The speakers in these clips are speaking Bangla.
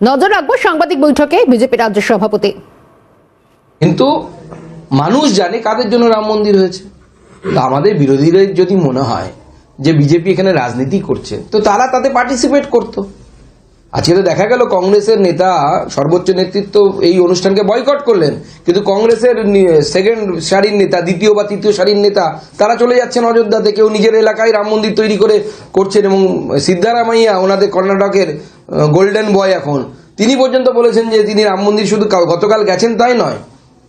নজর রাখব সাংবাদিক বৈঠকে বিজেপি রাজ্য সভাপতি। কিন্তু মানুষ জানে কাদের জন্য রাম মন্দির হয়েছে। তো আমাদের বিরোধীদের যদি মনে হয় যে বিজেপি এখানে রাজনীতি করছে, তো তারা তাতে পার্টিসিপেট করতো। আজকে তো দেখা গেল কংগ্রেসের নেতা সর্বোচ্চ নেতৃত্ব এই অনুষ্ঠানকে বয়কট করলেন, কিন্তু কংগ্রেসের সেকেন্ড সারির নেতা, দ্বিতীয় বা তৃতীয় সারির নেতা, তারা চলে যাচ্ছেন অযোধ্যাতে। কেউ নিজের এলাকায় রাম মন্দির তৈরি করে করছেন এবং সিদ্ধারামাইয়া ওনাদের কর্ণাটকের গোল্ডেন বয় এখন। তিনি পর্যন্ত বলেছেন যে তিনি রাম মন্দির শুধু কাল- গতকাল গেছেন তাই নয়,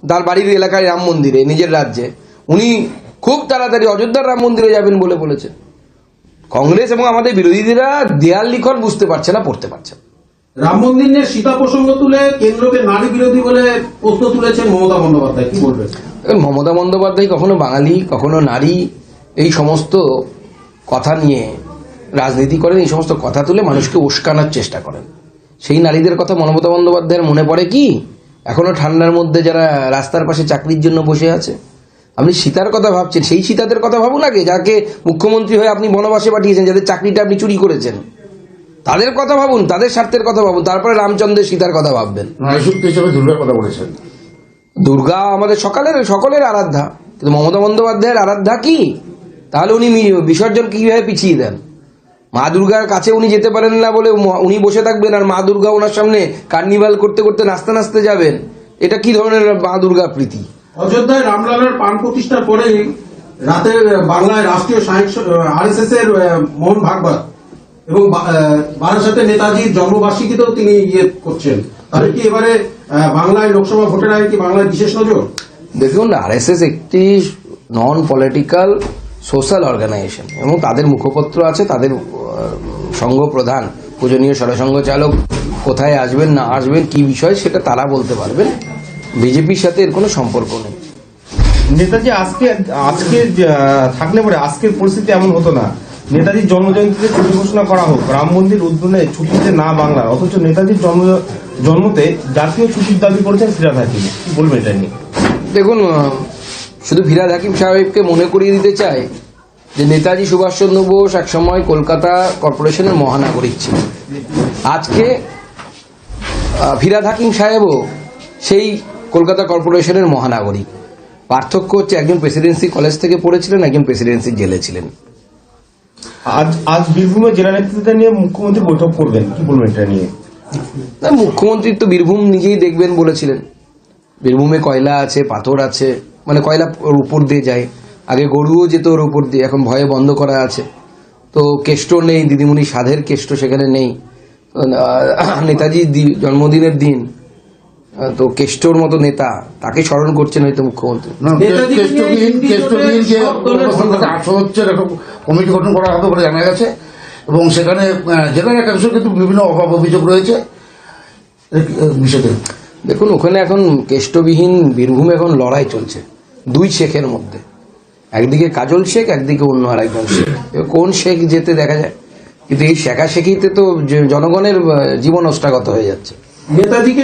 তার বাড়ির এলাকায় রাম মন্দিরে, নিজের রাজ্যে। উনি খুব তাড়াতাড়ি অযোধ্যার রাম মন্দিরে যাবেন বলে বলেছেন। কংগ্রেস এবং আমাদের বিরোধীরা দেয়াল লিখন বুঝতে পারছে না পড়তে পারছে না। রাম মন্দির নিয়ে সীতা প্রসঙ্গ তুলে কেন্দ্রকে নারী বিরোধী বলে প্রশ্ন তুলেছেন মমতা বন্দ্যোপাধ্যায় কি বলবেন? মমতা বন্দ্যোপাধ্যায় কখনো বাঙালি কখনো নারী এই সমস্ত কথা নিয়ে রাজনীতি করেন এই সমস্ত কথা তুলে মানুষকে উস্কানোর চেষ্টা করেন। সেই নারীদের কথা মমতা বন্দ্যোপাধ্যায়ের মনে পড়ে কি? এখনও ঠান্ডার মধ্যে যারা রাস্তার পাশে চাকরির জন্য বসে আছে। আপনি সীতার কথা ভাবছেন সেই সীতাদের কথা ভাবুন আগে যাকে মুখ্যমন্ত্রী হয়ে আপনি বনবাসে পাঠিয়েছেন যাদের চাকরিটা আপনি চুরি করেছেন। তাদের কথা ভাবুন তাদের স্বার্থের কথা ভাবুন তারপরে রামচন্দ্রের সীতার কথা ভাববেন। হিসেবে দুর্গার কথা বলেছেন। দুর্গা আমাদের সকালের সকলের আরাধ্যা। কিন্তু মমতা বন্দ্যোপাধ্যায়ের আরাধ্যা কি? তাহলে উনি বিসর্জন কীভাবে পিছিয়ে দেন? মা দুর্গার কাছে উনি যেতে পারেন না বলে উনি বসে থাকবেন আর মা দুর্গা ওনার সামনে কার্নিভাল করতে করতে নাচতে নাচতে যাবেন। এটা কি ধরনের মা দুর্গা প্রীতি? অযোধ্যায় রামলালার প্রাণ প্রতিষ্ঠার পরেই রাতে বাংলায় রাষ্ট্রীয় আরএসএস এর আহ, মোহন ভাগবত এবং বারাসাতে নেতাজির জন্মবার্ষিকীতেও তিনি ইয়ে করছেন। তাহলে কি এবারে বাংলায় লোকসভা ভোটের আগে কি বাংলায় বিশেষ নজর? দেখুন আরএসএস একটি নন পলিটিক্যাল সোশ্যাল অর্গানাইজেশন এবং তাদের মুখপত্র আছে তাদের সংঘ প্রধান পূজনীয় সরসংঘ চালক কোথায় আসবেন না আসবেন কি বিষয় সেটা তারা বলতে পারবেন। বিজেপির সাথে এর কোনো সম্পর্ক নেই। নেতাজি আজকে আজকে থাকলে পরে আজকের পরিস্থিতি এমন হতো না। নেতাজির জন্মজয়ন্তীতে ছুটি ঘোষণা করা হোক রাম মন্দির উদ্বোধনে ছুটিতে না বাংলা অথচ নেতাজির জন্ম জন্মতে জাতীয় ছুটির দাবি করেছেন ফিরাদ হাকিম। বলবেন এটা নিয়ে? দেখুন শুধু ফিরাদ হাকিম সাহেবকে মনে করিয়ে দিতে চাই যে নেতাজি সুভাষচন্দ্র বোস একসময় কলকাতা কর্পোরেশনের মহানাগরিক ছিলেন। আজকে ফিরাদ হাকিম সাহেবও সেই কলকাতা কর্পোরেশনের মহানাগরিক। পার্থক্য হচ্ছে একজন প্রেসিডেন্সি কলেজ থেকে পড়েছিলেন একজন প্রেসিডেন্সি জেলে ছিলেন। আজ আজ বীরভূমে জেলা নেতৃত্বদের নিয়ে মুখ্যমন্ত্রী বৈঠক করবেন কি বলবেন এটা নিয়ে? না, মুখ্যমন্ত্রী তো বীরভূম নিজেই দেখবেন বলেছিলেন। বীরভূমে কয়লা আছে পাথর আছে মানে কয়লা ওর উপর দিয়ে যায়। আগে গরুও যেত ওর উপর দিয়ে এখন ভয়ে বন্ধ করা আছে। তো কেষ্ট নেই দিদিমণি সাধের কেষ্ট সেখানে নেই। নেতাজি জন্মদিনের দিন তো কেষ্টর মতো নেতা তাকে স্মরণ করছেন হয়তো মুখ্যমন্ত্রী। আটশো হচ্ছে এরকম কমিটি গঠন করা হবে বলে জানা গেছে। এবং সেখানে জেলার একাংশ কিন্তু বিভিন্ন অভাব অভিযোগ রয়েছে। বিষয়তে দেখুন ওখানে এখন কেষ্টবিহীন বীরভূমে এখন লড়াই চলছে দুই শেখের মধ্যে। একদিকে কাজল শেখ একদিকে অন্য আর একজন শেখ। এবার কোন শেখ যেতে দেখা যায়? কিন্তু এই শেখা শেখিতে তো জনগণের জীবন অষ্টাগত হয়ে যাচ্ছে। নেতাজিকে